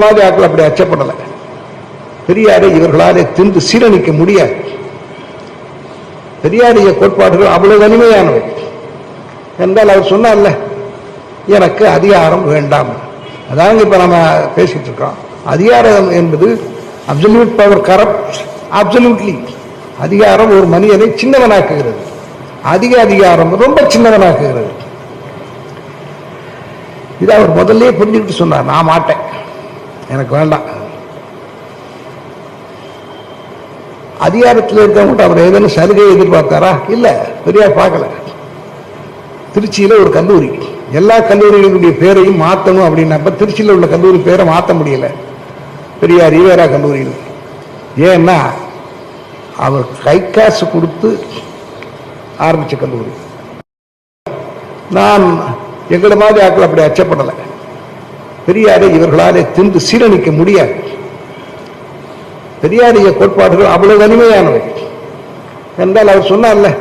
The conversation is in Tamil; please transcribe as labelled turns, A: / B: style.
A: மாதிரி ஆட்கள் அப்படி அச்சப்படலை. பெரியாரை இவர்களாலே தின்று சீரணிக்க முடியாது. பெரியாரிய கோட்பாடுகள் அவ்வளவு வலிமையானவை. என்றால் அவர் சொன்னார்ல எனக்கு அதிகாரம் வேண்டாம். அதாங்க இப்ப நம்ம பேசிட்டு இருக்கோம் அதிகாரம் என்பது அப்சல்யூட் பவர் கரப்ட் அப்சல்யூட்லி அதிகாரம் ஒரு மனிதனை சின்னவனாக்குகிறது. அதிக அதிகாரம் ரொம்ப சின்னவனாக்குகிறது. இதை அவர் முதல்ல புரிஞ்சுக்கிட்டு சொன்னார் நான் மாட்டேன். எனக்கு வேண்டாம். அதிகாரத்தில் இருக்கவங்க அவர் ஏதேனும் சலுகையை எதிர்பார்த்தாரா? இல்ல பெரியார் பார்க்கல. திருச்சியில ஒரு கல்லூரி. எல்லா கல்லூரிகளுடைய பேரையும் மாத்தணும் அப்படின்னப்ப திருச்சியில உள்ள கல்லூரி பேரை மாத்த முடியல. பெரியார் ஈவேரா கல்லூரியில். ஏன்னா அவர் கை காசு கொடுத்து ஆரம்பிச்ச கல்லூரி. நான் எங்களை மாதிரி ஆட்கள் அப்படி அச்சப்படலை. பெரியாரை இவர்களாலே தின்று சீரணிக்க முடியாது. பெரியாரிய கோட்பாடுகள் அவ்வளவு வலிமையானவை. என்றால் அவர் சொன்னார்ல